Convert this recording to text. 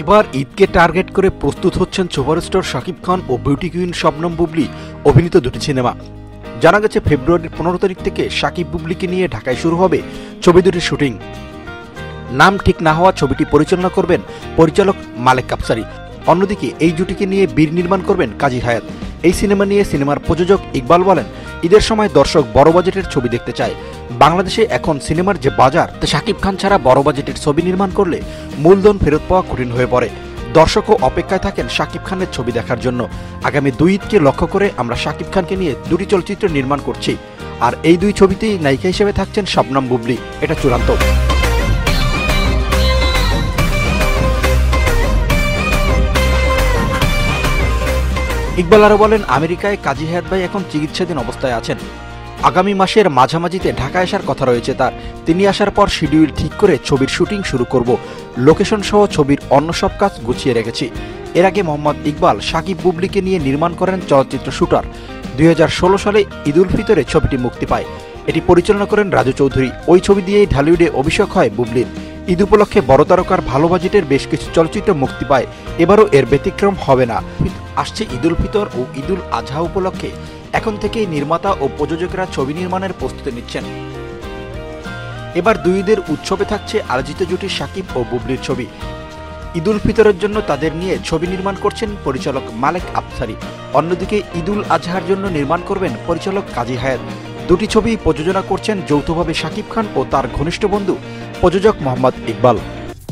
এবার ঈদকে টার্গেট করে প্রস্তুত হচ্ছেন সুপারস্টার শাকিব খান ও বিউটি কুইন শবনম বুবলি, অভিনীত দুটি সিনেমা। জানা গেছে, ফেব্রুয়ারির পনেরো তারিখ থেকে শাকিব বুবলিকে নিয়ে ঢাকায় শুরু হবে ছবি দুটির শুটিং। নাম ঠিক না হওয়া ছবিটি পরিচালনা করবেন পরিচালক মালেক কাপসারি। অন্যদিকে, এই জুটিকে নিয়ে বীর নির্মাণ করবেন কাজী হায়াত। এই সিনেমা নিয়ে সিনেমার প্রযোজক ইকবাল বলেন ঈদের সময় দর্শক বড় বাজেটের ছবি দেখতে চায়। বাংলাদেশে এখন সিনেমার যে বাজার, তা শাকিব খান ছাড়া বড় বাজেটের ছবি নির্মাণ করলে মূলধন ফেরত পাওয়া কঠিন হয়ে পড়ে। দর্শকও অপেক্ষায় থাকেন শাকিব খানের ছবি দেখার জন্য। আগামী দুই ঈদকে লক্ষ্য করে আমরা শাকিব খানকে নিয়ে দুটি চলচ্চিত্র নির্মাণ করছি। আর এই দুই ছবিতেই নায়িকা হিসেবে থাকছেন শবনম বুবলি। এটা চূড়ান্ত। ইকবাল আরও বলেন, আমেরিকায় কাজী হায়াত ভাই এখন চিকিৎসাধীন অবস্থায় আছেন। আগামী মাসের মাঝামাঝিতে ঢাকা আসার কথা রয়েছে তার। তিনি আসার পর শিডিউল ঠিক করে ছবির শুটিং শুরু করব। লোকেশন সহ ছবির অন্য সব কাজ গুছিয়ে রেখেছি। এর আগে মোহাম্মদ ইকবাল, সাকিব বুবলিকে নিয়ে নির্মাণ করেন চলচ্চিত্র শুটার। দুই হাজার ষোলো সালে ঈদুল ফিতরে ছবিটি মুক্তি পায়। এটি পরিচালনা করেন রাজু চৌধুরী। ওই ছবি দিয়েই ঢালিউডে অভিষেক হয় বুবলির। ঈদ উপলক্ষে বড় তারকার ভালো বাজেটের বেশ কিছু চলচ্চিত্র মুক্তি পায়। এবারও এর ব্যতিক্রম হবে না। আসছে ঈদুল ফিতর ও ঈদুল আজহা উপলক্ষে। এখন থেকেই নির্মাতা ও প্রযোজকরা ছবি নির্মাণের প্রস্তুতি নিচ্ছেন। এবার দুই ঈদের উৎসবে থাকছে আলোচিত জুটি সাকিব ও বুবলির ছবি। ঈদুল ফিতরের জন্য তাদের নিয়ে ছবি নির্মাণ করছেন পরিচালক মালেক আফসারি। অন্যদিকে ঈদুল আজহার জন্য নির্মাণ করবেন পরিচালক কাজী হায়াত। দুটি ছবি প্রযোজনা করছেন যৌথভাবে শাকিব খান ও তার ঘনিষ্ঠ বন্ধু প্রযোজক মোহাম্মদ ইকবাল।